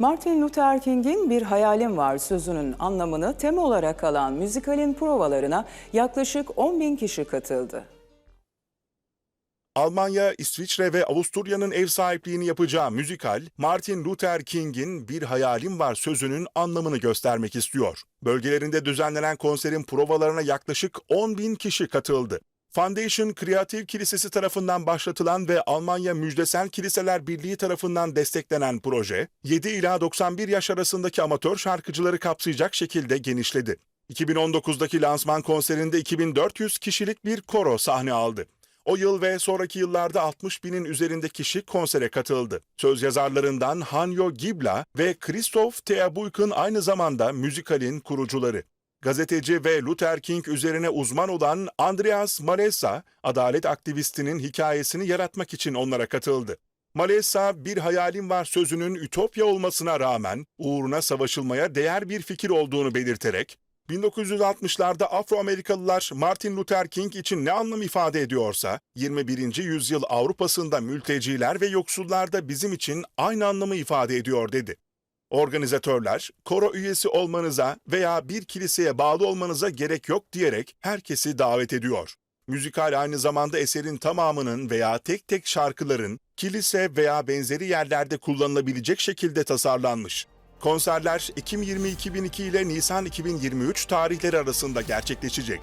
Martin Luther King'in Bir Hayalim Var sözünün anlamını tema olarak alan müzikalin provalarına yaklaşık 10 bin kişi katıldı. Almanya, İsviçre ve Avusturya'nın ev sahipliğini yapacağı müzikal, Martin Luther King'in Bir Hayalim Var sözünün anlamını göstermek istiyor. Bölgelerinde düzenlenen konserin provalarına yaklaşık 10 bin kişi katıldı. Foundation Kreatif Kilisesi tarafından başlatılan ve Almanya Müjdesel Kiliseler Birliği tarafından desteklenen proje, 7 ila 91 yaş arasındaki amatör şarkıcıları kapsayacak şekilde genişledi. 2019'daki lansman konserinde 2400 kişilik bir koro sahne aldı. O yıl ve sonraki yıllarda 60 binin üzerinde kişi konsere katıldı. Söz yazarlarından Hanyo Gibla ve Christoph Theabuik'ın aynı zamanda müzikalin kurucuları. Gazeteci ve Luther King üzerine uzman olan Andreas Malesa, adalet aktivistinin hikayesini yaratmak için onlara katıldı. Malesa, bir hayalim var sözünün ütopya olmasına rağmen uğruna savaşılmaya değer bir fikir olduğunu belirterek, 1960'larda Afro-Amerikalılar Martin Luther King için ne anlam ifade ediyorsa, 21. yüzyıl Avrupa'sında mülteciler ve yoksullar da bizim için aynı anlamı ifade ediyor dedi. Organizatörler, koro üyesi olmanıza veya bir kiliseye bağlı olmanıza gerek yok diyerek herkesi davet ediyor. Müzikal aynı zamanda eserin tamamının veya tek tek şarkıların kilise veya benzeri yerlerde kullanılabilecek şekilde tasarlanmış. Konserler Ekim 20 2002 ile Nisan 2023 tarihleri arasında gerçekleşecek.